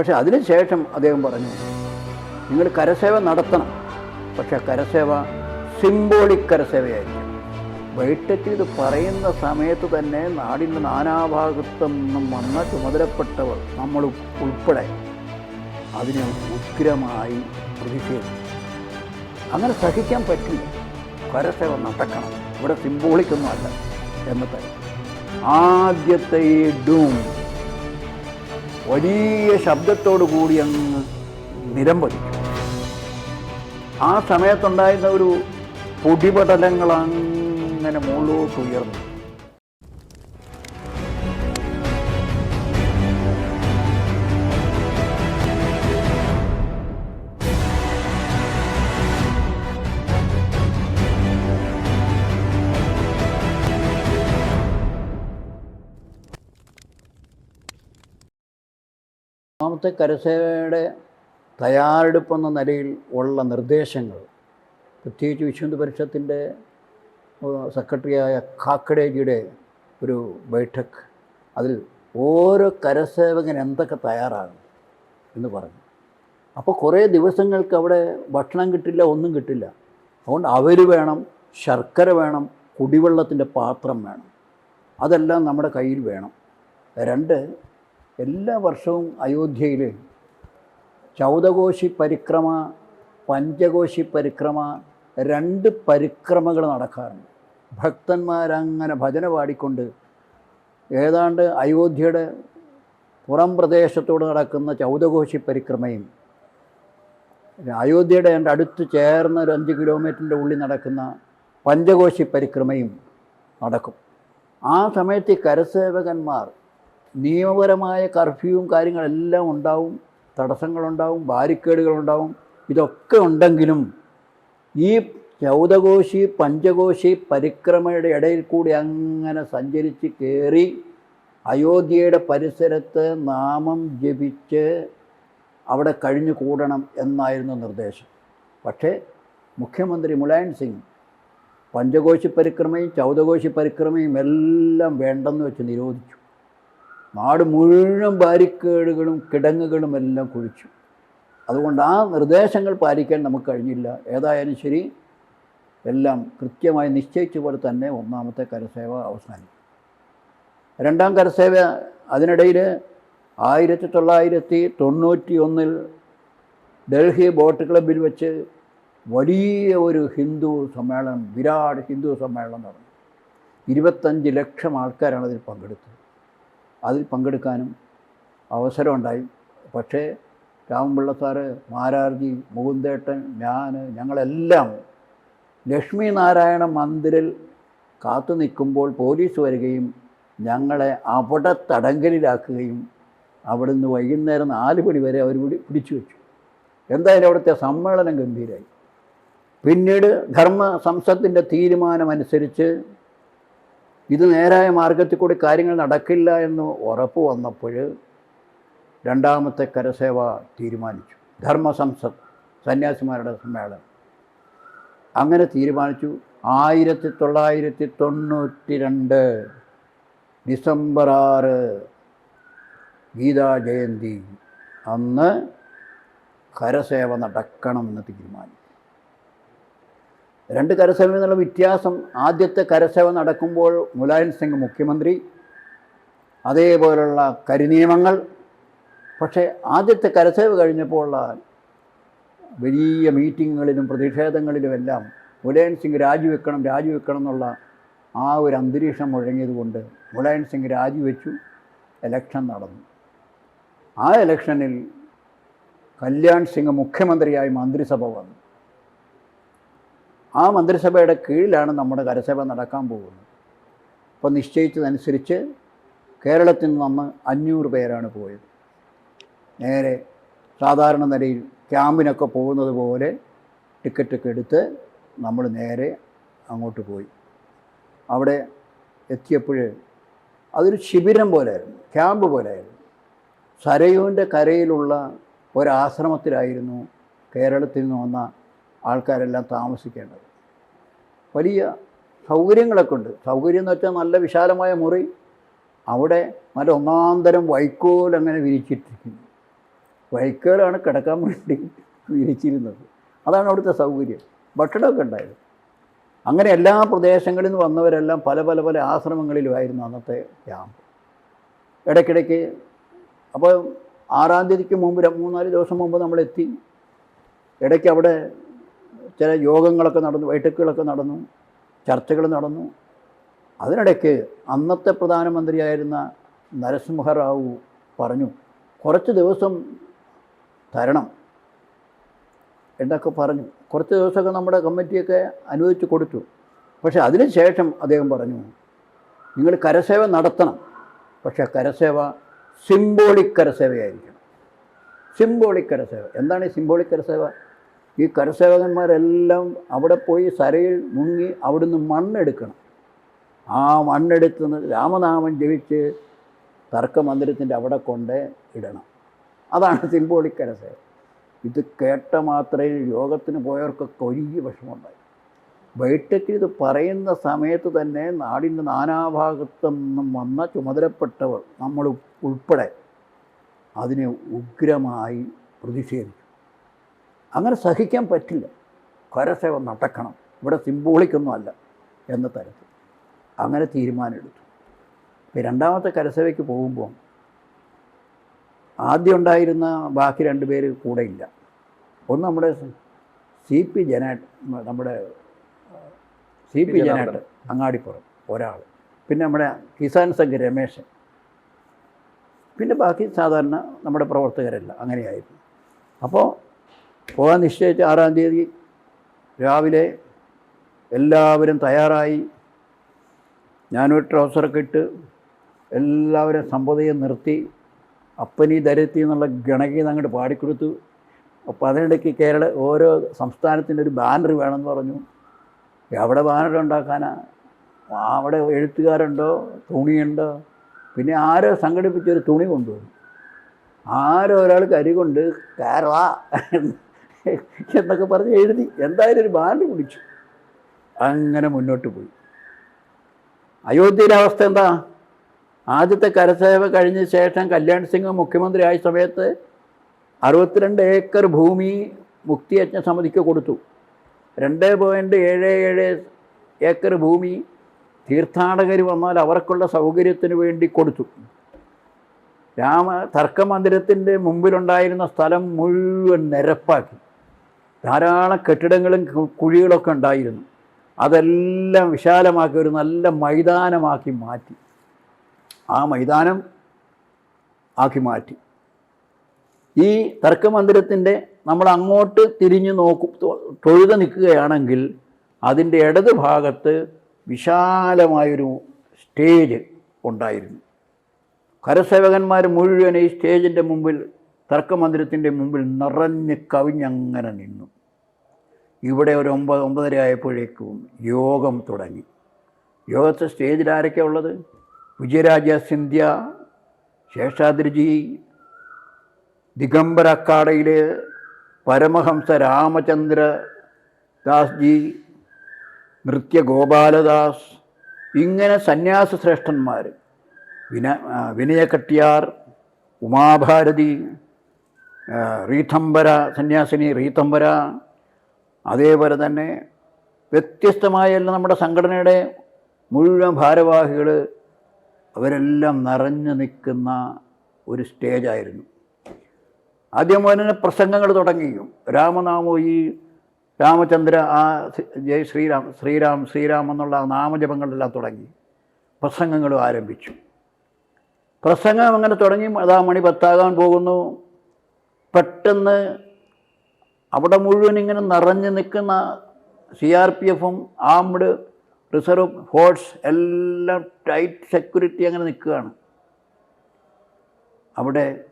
പക്ഷെ അതിനുശേഷം അദ്ദേഹം പറഞ്ഞു നിങ്ങൾ കരസേവ നടത്തണം. പക്ഷെ കരസേവ സിംബോളിക് കരസേവയായിരിക്കും വൈട്ടറ്റ് ഇത് പറയുന്ന സമയത്ത് തന്നെ നാടിന്റെ നാനാഭാഗത്തു നിന്നും വന്ന ചുമതലപ്പെട്ടവർ നമ്മൾ ഉൾപ്പെടെ അതിനെ ഉഗ്രമായി പ്രതിഷേധിച്ചു. അങ്ങനെ സഹിക്കാൻ പറ്റില്ല. കരസേവ നടക്കണം. ഇവിടെ സിംബോളിക്കൊന്നും അല്ല എന്ന് തന്നെ ആദ്യത്തെ ഈ ഡൂം വലിയ ശബ്ദത്തോടു കൂടി അങ്ങ് നിരമ്പതി ആ സമയത്തുണ്ടായിരുന്ന ഒരു പൊടിപടലങ്ങൾ അങ്ങനെ മുകളിലോട്ട് ഉയർന്നു. ഒന്നാമത്തെ കരസേനയുടെ തയ്യാറെടുപ്പെന്ന നിലയിൽ ഉള്ള നിർദ്ദേശങ്ങൾ പ്രത്യേകിച്ച് വിശ്വന്ത് പരിഷത്തിന്റെ സെക്രട്ടറിയായ കാക്കടേജിയുടെ ഒരു ബൈഠക് അതിൽ ഓരോ കരസേവകൻ എന്തൊക്കെ തയ്യാറാകും എന്ന് പറഞ്ഞു. അപ്പോൾ കുറേ ദിവസങ്ങൾക്ക് അവിടെ ഭക്ഷണം കിട്ടില്ല ഒന്നും കിട്ടില്ല. അതുകൊണ്ട് അവർ വേണം ശർക്കര വേണം കുടിവെള്ളത്തിന്റെ പാത്രം വേണം. അതെല്ലാം നമ്മുടെ കയ്യിൽ വേണം. രണ്ട് എല്ലാ വർഷവും അയോധ്യയിൽ ചൗദകോശി പരിക്രമ പഞ്ചകോശി പരിക്രമ രണ്ട് പരിക്രമകൾ നടക്കാറുണ്ട്. ഭക്തന്മാരങ്ങനെ ഭജന പാടിക്കൊണ്ട് ഏതാണ്ട് അയോധ്യയുടെ പുറം പ്രദേശത്തോട് നടക്കുന്ന ചൗദകോശി പരിക്രമയും അയോധ്യയുടെ എന്റെ അടുത്ത് ചേർന്ന ഒരു അഞ്ച് കിലോമീറ്ററിന്റെ ഉള്ളിൽ നടക്കുന്ന പഞ്ചകോശി പരിക്രമയും നടക്കും. ആ സമയത്ത് കരസേവകന്മാർ നിയമപരമായ കർഫ്യൂവും കാര്യങ്ങളെല്ലാം ഉണ്ടാവും തടസ്സങ്ങളുണ്ടാവും ബാരിക്കേഡുകളുണ്ടാവും. ഇതൊക്കെ ഉണ്ടെങ്കിലും ഈ ചൗദകോശി പഞ്ചകോശി പരിക്രമയുടെ ഇടയിൽ കൂടി അങ്ങനെ സഞ്ചരിച്ച് കയറി അയോധ്യയുടെ പരിസരത്ത് നാമം ജപിച്ച് അവിടെ കഴിഞ്ഞു കൂടണം എന്നായിരുന്നു നിർദ്ദേശം. പക്ഷേ മുഖ്യമന്ത്രി മുലായൻ സിംഗ് പഞ്ചകോശി പരിക്രമയും ചൗദകോശി പരിക്രമയും എല്ലാം വേണ്ടെന്ന് വെച്ച് നിരോധിച്ചു. നാട് മുഴുവൻ ബാരിക്കേഡുകളും കിടങ്ങുകളും എല്ലാം കുഴിച്ചു. അതുകൊണ്ട് ആ നിർദ്ദേശങ്ങൾ പാലിക്കാൻ നമുക്ക് കഴിഞ്ഞില്ല. ഏതായാലും ശരി എല്ലാം കൃത്യമായി നിശ്ചയിച്ച പോലെ തന്നെ ഒന്നാമത്തെ കരസേവ അവസാനിക്കും. രണ്ടാം കരസേവ അതിനിടയിൽ ആയിരത്തി തൊള്ളായിരത്തി തൊണ്ണൂറ്റി ഒന്നിൽ ഡൽഹി ബോട്ട് ക്ലബിൽ വെച്ച് വലിയ ഒരു ഹിന്ദു സമ്മേളനം വിരാട് ഹിന്ദു സമ്മേളനം നടന്നു. ഇരുപത്തഞ്ച് ലക്ഷം ആൾക്കാരാണ് അതിൽ പങ്കെടുത്തത്. അതിൽ പങ്കെടുക്കാനും അവസരമുണ്ടായി. പക്ഷേ രാമപിള്ള സാറ് മാരാർജി മുകുന്ദേട്ടൻ ഞാൻ ഞങ്ങളെല്ലാം ലക്ഷ്മി നാരായണ മന്ദിരിൽ കാത്തു നിൽക്കുമ്പോൾ പോലീസ് വരികയും ഞങ്ങളെ അവിടെ തടങ്കലിലാക്കുകയും അവിടുന്ന് വൈകുന്നേരം നാല് മണി വരെ അവർ പിടി പിടിച്ചു വെച്ചു. എന്തായാലും അവിടുത്തെ സമ്മേളനം ഗംഭീരമായി പിന്നീട് ധർമ്മ സംസത്തിന്റെ തീരുമാനമനുസരിച്ച് ഇത് നേരായ മാർഗത്തിൽ കൂടി കാര്യങ്ങൾ നടക്കില്ല എന്ന് ഉറപ്പ് വന്നപ്പോൾ രണ്ടാമത്തെ കരസേവ തീരുമാനിച്ചു. ധർമ്മസംസദ് സന്യാസിമാരുടെ സമ്മേളനം. അങ്ങനെ തീരുമാനിച്ചു. ആയിരത്തി തൊള്ളായിരത്തി തൊണ്ണൂറ്റി രണ്ട് ഡിസംബർ ആറ് ഗീതാ ജയന്തി. അന്ന് കരസേവ നടക്കണമെന്ന് തീരുമാനിച്ചു. രണ്ട് കരസേവ എന്നുള്ള വ്യത്യാസം. ആദ്യത്തെ കരസേവ നടക്കുമ്പോൾ മുലായൻ സിംഗ് മുഖ്യമന്ത്രി. അതേപോലുള്ള കരിനിയമങ്ങൾ. പക്ഷേ ആദ്യത്തെ കരസേവ കഴിഞ്ഞപ്പോൾ വലിയ മീറ്റിങ്ങുകളിലും പ്രതിഷേധങ്ങളിലുമെല്ലാം മുലായൻ സിംഗ് രാജിവെക്കണം രാജിവെക്കണം എന്നുള്ള ആ ഒരു അന്തരീക്ഷം മുഴങ്ങിയതുകൊണ്ട് മുലായൻ സിംഗ് രാജിവെച്ചു. എലക്ഷൻ നടന്നു. ആ ഇലക്ഷനിൽ കല്യാൺ സിംഗ് മുഖ്യമന്ത്രിയായി മന്ത്രിസഭ വന്നു. ആ മന്ത്രിസഭയുടെ കീഴിലാണ് നമ്മുടെ കരസഭ നടക്കാൻ പോകുന്നത്. അപ്പോൾ നിശ്ചയിച്ചതനുസരിച്ച് കേരളത്തിൽ നിന്ന് അഞ്ഞൂറ് പേരാണ് പോയത്. നേരെ സാധാരണ നിലയിൽ ക്യാമ്പിനൊക്കെ പോകുന്നത് പോലെ ടിക്കറ്റൊക്കെ എടുത്ത് നമ്മൾ നേരെ അങ്ങോട്ട് പോയി. അവിടെ എത്തിയപ്പോൾ അതൊരു ശിബിരം പോലെയായിരുന്നു ക്യാമ്പ് പോലെയായിരുന്നു സരയുവിന്റെ കരയിലുള്ള ഒരാശ്രമത്തിലായിരുന്നു കേരളത്തിൽ നിന്ന് വന്ന ആൾക്കാരെല്ലാം താമസിക്കേണ്ടത്. വലിയ സൗകര്യങ്ങളൊക്കെ ഉണ്ട്. സൗകര്യം എന്ന് വെച്ചാൽ നല്ല വിശാലമായ മുറി. അവിടെ നല്ല ഒന്നാന്തരം വൈക്കോൽ അങ്ങനെ വിരിച്ചിട്ടിരിക്കുന്നു. വൈക്കോലാണ് കിടക്കാൻ വേണ്ടി വിരിച്ചിരുന്നത്. അതാണ് അവിടുത്തെ സൗകര്യം. ഭക്ഷണമൊക്കെ ഉണ്ടായത് അങ്ങനെ എല്ലാ പ്രദേശങ്ങളിൽ നിന്ന് വന്നവരെല്ലാം പല പല പല ആശ്രമങ്ങളിലുമായിരുന്നു അന്നത്തെ ക്യാമ്പ്. ഇടയ്ക്കിടയ്ക്ക് അപ്പോൾ ആറാം തീയതിക്ക് മുമ്പ് മൂന്നാൽ ദിവസം മുമ്പ് നമ്മളെത്തി. ഇടയ്ക്ക് അവിടെ ചില യോഗങ്ങളൊക്കെ നടന്നു വൈঠക്കുകളൊക്കെ നടന്നു ചർച്ചകൾ നടന്നു. അതിനിടയ്ക്ക് അന്നത്തെ പ്രധാനമന്ത്രിയായിരുന്ന നരസിംഹറാവു പറഞ്ഞു കുറച്ച് ദിവസം തരണം എന്നൊക്കെ പറഞ്ഞു. കുറച്ച് ദിവസമൊക്കെ നമ്മുടെ കമ്മിറ്റിയൊക്കെ അനുവദിച്ച് കൊടുത്തു. പക്ഷേ അതിനുശേഷം അദ്ദേഹം പറഞ്ഞു നിങ്ങൾ കരസേവ നടത്തണം. പക്ഷേ കരസേവ സിംബോളിക് കരസേവയായിരിക്കണം. സിംബോളിക് കരസേവ. എന്താണ് ഈ സിംബോളിക് കരസേവ? ഈ കരസേവകന്മാരെല്ലാം അവിടെ പോയി സരയിൽ മുങ്ങി അവിടുന്ന് മണ്ണെടുക്കണം. ആ മണ്ണെടുത്ത് രാമനാമം ജപിച്ച് തർക്കമന്ദിരത്തിന്റെ അവിടെ കൊണ്ട് ഇടണം. അതാണ് സിംബോളിക് കരസേവ. ഇത് കേട്ട മാത്രമേ യോഗത്തിന് പോയവർക്കൊക്കെ ഒരുങ്ങി വിഷമമുണ്ടായി. ബൈഠക്കിൽ ഇത് പറയുന്ന സമയത്ത് തന്നെ നാടിന്റെ നാനാഭാഗത്തു നിന്നും വന്ന ചുമതലപ്പെട്ടവർ നമ്മൾ ഉൾപ്പെടെ അതിനെ ഉഗ്രമായി പ്രതിഷേധിച്ചു. അങ്ങനെ സഹിക്കാൻ പറ്റില്ല. കരസേവ നടക്കണം. ഇവിടെ സിംബോളിക്കൊന്നും അല്ല എന്ന തരത്തിൽ. അങ്ങനെ തീരുമാനമെടുത്തു. ഇപ്പം രണ്ടാമത്തെ കരസേവയ്ക്ക് പോകുമ്പോൾ ആദ്യം ഉണ്ടായിരുന്ന ബാക്കി രണ്ട് പേര് കൂടെ ഇല്ല. ഒന്ന് നമ്മുടെ സി പി ജനാട്ട് നമ്മുടെ സി പി ജനാട്ട് അങ്ങാടിപ്പുറം ഒരാൾ പിന്നെ നമ്മുടെ കിസാൻ സംഘ് രമേശൻ. പിന്നെ ബാക്കി സാധാരണ നമ്മുടെ പ്രവർത്തകരല്ല അങ്ങനെയായിരുന്നു. അപ്പോൾ പോകാൻ നിശ്ചയിച്ച ആറാം തീയതി രാവിലെ എല്ലാവരും തയ്യാറായി. ഞാനൊരു ട്രൗസറൊക്കെ ഇട്ട് എല്ലാവരും സമ്പതയെ നിർത്തി. അപ്പനി ധരത്തി എന്നുള്ള ഗണകി അങ്ങോട്ട് പാടിക്കൊടുത്തു. അപ്പോൾ അതിനിടയ്ക്ക് കേരള ഓരോ സംസ്ഥാനത്തിന്റെ ഒരു ബാനർ വേണമെന്ന് പറഞ്ഞു. എവിടെ ബാനർ ഉണ്ടാക്കാനാ? അവിടെ എഴുത്തുകാരുണ്ടോ? തുണിയുണ്ടോ? പിന്നെ ആരോ സംഘടിപ്പിച്ചൊരു തുണി കൊണ്ടുവന്നു. ആരോ ഒരാൾ കരി കൊണ്ട് കാരവാ എന്നൊക്കെ പറഞ്ഞ് എഴുതി എന്തായാലും ഒരു ബാൻഡ് പിടിച്ചു. അങ്ങനെ മുന്നോട്ട് പോയി. അയോധ്യയിലെ അവസ്ഥ എന്താ? ആദ്യത്തെ കരസേവ കഴിഞ്ഞ ശേഷം കല്യാൺ സിംഗ് മുഖ്യമന്ത്രി ആയ സമയത്ത് അറുപത്തിരണ്ട് ഏക്കർ ഭൂമി മുക്തിയജ്ഞ സമിതിക്ക് കൊടുത്തു. രണ്ട് പോയിന്റ് ഏഴ് ഏഴ് ഏക്കർ ഭൂമി തീർത്ഥാടകർ വന്നാൽ അവർക്കുള്ള സൗകര്യത്തിന് വേണ്ടി കൊടുത്തു. രാമ തർക്കമന്ദിരത്തിന്റെ മുമ്പിലുണ്ടായിരുന്ന സ്ഥലം മുഴുവൻ നിരപ്പാക്കി. ധാരാളം കെട്ടിടങ്ങളും കുഴികളൊക്കെ ഉണ്ടായിരുന്നു. അതെല്ലാം വിശാലമാക്കി ഒരു നല്ല മൈതാനമാക്കി മാറ്റി. ആ മൈതാനം ആക്കി മാറ്റി. ഈ തർക്കമന്ദിരത്തിന്റെ നമ്മൾ അങ്ങോട്ട് തിരിഞ്ഞു നോക്കും തൊഴുത നിൽക്കുകയാണെങ്കിൽ അതിന്റെ ഇടത് ഭാഗത്ത് വിശാലമായൊരു സ്റ്റേജ് ഉണ്ടായിരുന്നു. കരസേവകന്മാർ മുഴുവൻ ഈ സ്റ്റേജിന്റെ മുമ്പിൽ തർക്കമന്ദിരത്തിന്റെ മുമ്പിൽ നിറഞ്ഞ് കവിഞ്ഞങ്ങനെ നിന്നു. ഇവിടെ ഒരു ഒമ്പത് ഒമ്പതര ആയപ്പോഴേക്കും യോഗം തുടങ്ങി. യോഗത്തെ സ്റ്റേജിൽ ആരൊക്കെയാണ് ഉള്ളത്? വിജയരാജ സിന്ധ്യ ശേഷാദ്രിജി ദിഗംബര അക്കാഡയിലെ പരമഹംസ രാമചന്ദ്ര ദാസ് ജി നൃത്യ ഗോപാലദാസ് ഇങ്ങനെ സന്യാസ ശ്രേഷ്ഠന്മാർ വിന വിനയ കട്ടിയാർ ഉമാഭാരതി റീതംബര സന്യാസിനി റീതംബര അതേപോലെ തന്നെ വ്യത്യസ്തമായ എല്ലാം നമ്മുടെ സംഘടനയുടെ മുഴുവൻ ഭാരവാഹികൾ അവരെല്ലാം നിറഞ്ഞു നിൽക്കുന്ന ഒരു സ്റ്റേജായിരുന്നു ആദ്യം തന്നെ പ്രസംഗങ്ങൾ തുടങ്ങി. രാമനാമോ ഈ രാമചന്ദ്ര ആ ജയ് ശ്രീരാം ശ്രീരാം ശ്രീരാം എന്നുള്ള നാമജപങ്ങളെല്ലാം തുടങ്ങി. പ്രസംഗങ്ങളും ആരംഭിച്ചു. പ്രസംഗം അങ്ങനെ തുടങ്ങി. അതാ മണി പത്താകാൻ പോകുന്നു. പെട്ടെന്ന് അവിടെ മുഴുവൻ ഇങ്ങനെ നിറഞ്ഞു നിൽക്കുന്ന സി ആർ പി എഫും ആംഡ് റിസർവ് ഫോഴ്സ് എല്ലാം ടൈറ്റ് സെക്യൂരിറ്റി അങ്ങനെ നിൽക്കുകയാണ്. അവിടെ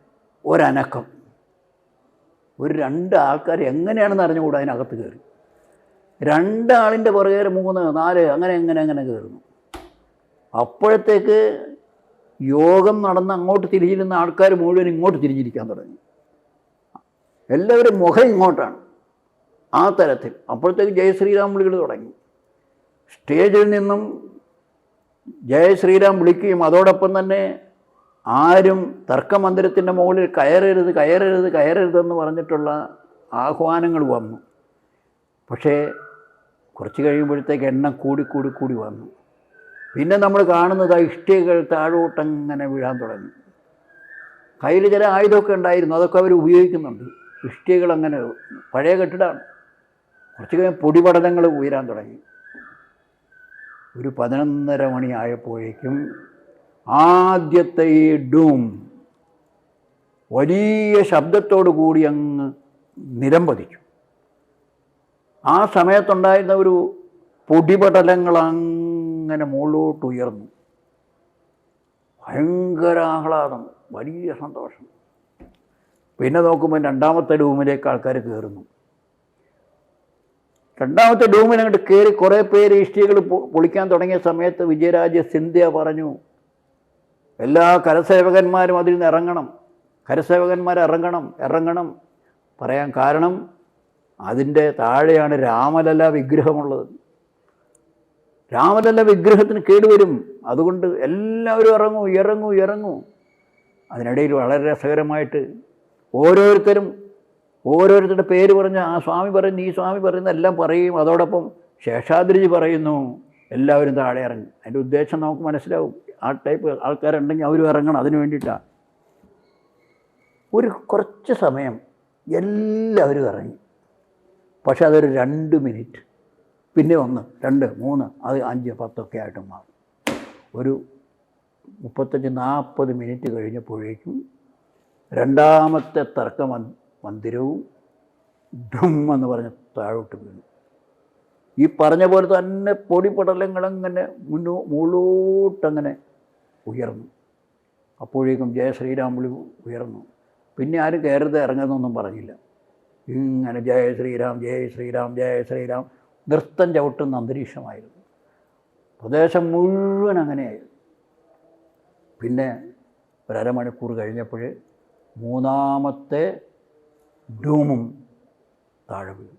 ഒരനക്കം. ഒരു രണ്ട് ആൾക്കാർ എങ്ങനെയാണെന്ന് അറിഞ്ഞുകൂടാ അതിനകത്ത് കയറി. രണ്ടാളിന്റെ പുറകെ മൂന്ന് നാല് അങ്ങനെ അങ്ങനെ അങ്ങനെ കയറുന്നു. അപ്പോഴത്തേക്ക് യോഗം നടന്ന് അങ്ങോട്ട് തിരിഞ്ഞിരുന്ന ആൾക്കാർ മുഴുവൻ ഇങ്ങോട്ട് തിരിഞ്ഞിരിക്കാൻ തുടങ്ങി. എല്ലാവരും മുഖം ഇങ്ങോട്ടാണ്. ആ തരത്തിൽ. അപ്പോഴത്തേക്ക് ജയ ശ്രീരാം വിളികൾ തുടങ്ങി. സ്റ്റേജിൽ നിന്നും ജയ ശ്രീരാം വിളിക്കുകയും അതോടൊപ്പം തന്നെ ആരും തർക്കമന്ദിരത്തിന്റെ മുകളിൽ കയറരുത് കയറരുത് കയറരുതെന്ന് പറഞ്ഞിട്ടുള്ള ആഹ്വാനങ്ങൾ വന്നു. പക്ഷേ കുറച്ച് കഴിയുമ്പോഴത്തേക്ക് എണ്ണം കൂടി കൂടി കൂടി വന്നു. പിന്നെ നമ്മൾ കാണുന്നത് ആ ഇഷ്ടികകൾ താഴോട്ടങ്ങനെ വീഴാൻ തുടങ്ങി. കയ്യിൽ ചില ആയുധമൊക്കെ ഉണ്ടായിരുന്നു അതൊക്കെ അവർ ഉപയോഗിക്കുന്നുണ്ട്. ഇഷ്ടികകൾ അങ്ങനെ പഴയ കെട്ടിടമാണ്. കുറച്ച് കഴിഞ്ഞ് പൊടിപടലങ്ങൾ ഉയരാൻ തുടങ്ങി. ഒരു പതിനൊന്നര മണിയായപ്പോഴേക്കും ആദ്യത്തെ ഈ ഡൂം വലിയ ശബ്ദത്തോടു കൂടി അങ്ങ് നിലംപതിച്ചു ആ സമയത്തുണ്ടായിരുന്ന ഒരു പൊടിപടലങ്ങൾ അങ്ങനെ മുകളിലോട്ട് ഉയർന്നു. ഭയങ്കര ആഹ്ലാദം വലിയ സന്തോഷം. പിന്നെ നോക്കുമ്പോൾ രണ്ടാമത്തെ ഡൂമിലേക്ക് ആൾക്കാർ കയറുന്നു രണ്ടാമത്തെ ഡൂമിൽ അങ്ങോട്ട് കയറി കുറേ പേര് ഇഷ്ടികൾ പൊളിക്കാൻ തുടങ്ങിയ സമയത്ത് വിജയരാജ സിന്ധ്യ പറഞ്ഞു എല്ലാ കരസേവകന്മാരും അതിൽ നിന്ന് ഇറങ്ങണം. കരസേവകന്മാർ ഇറങ്ങണം ഇറങ്ങണം. പറയാൻ കാരണം അതിന്റെ താഴെയാണ് രാമലല വിഗ്രഹമുള്ളത്. രാമലല്ല വിഗ്രഹത്തിന് കേടുവരും അതുകൊണ്ട് എല്ലാവരും ഇറങ്ങൂ ഇറങ്ങൂ ഇറങ്ങൂ. അതിനിടയിൽ വളരെ രസകരമായിട്ട് ഓരോരുത്തരും ഓരോരുത്തരുടെ പേര് പറഞ്ഞ് ആ സ്വാമി പറയുന്നു ഈ സ്വാമി പറയുന്ന എല്ലാം പറയും. അതോടൊപ്പം ശേഷാദ്രിജി പറയുന്നു എല്ലാവരും താഴെ ഇറങ്ങി. അതിന്റെ ഉദ്ദേശം നമുക്ക് മനസ്സിലാവും. ആ ടൈപ്പ് ആൾക്കാരുണ്ടെങ്കിൽ അവരും ഇറങ്ങണം അതിനു വേണ്ടിയിട്ടാണ് ഒരു കുറച്ച് സമയം എല്ലാവരും ഇറങ്ങി. പക്ഷെ അതൊരു രണ്ട് മിനിറ്റ്. പിന്നെ ഒന്ന് രണ്ട് മൂന്ന് അത് അഞ്ച് പത്തൊക്കെ ആയിട്ട് മാറും. ഒരു മുപ്പത്തഞ്ച് നാൽപ്പത് മിനിറ്റ് കഴിഞ്ഞപ്പോഴേക്കും രണ്ടാമത്തെ തർക്ക മന്- മന്ദിരവും ഡും എന്ന് പറഞ്ഞ് താഴോട്ട് വീണു. ഈ പറഞ്ഞ പോലെ തന്നെ പൊടിപടലങ്ങളങ്ങനെ മുന്നോ മുകളോട്ടങ്ങനെ ഉയർന്നു. അപ്പോഴേക്കും ജയ ശ്രീരാം വിളി ഉയർന്നു. പിന്നെ ആരും കയറുത് ഇറങ്ങുന്നൊന്നും പറഞ്ഞില്ല. ഇങ്ങനെ ജയ ശ്രീരാം ജയ ശ്രീരാം ജയ ശ്രീരാം നൃത്തം ചവിട്ടുന്ന അന്തരീക്ഷമായിരുന്നു. പ്രദേശം മുഴുവൻ അങ്ങനെയായിരുന്നു പിന്നെ ഒരമണിക്കൂർ കഴിഞ്ഞപ്പോൾ മൂന്നാമത്തെ ഡൂമും താഴെ വീണു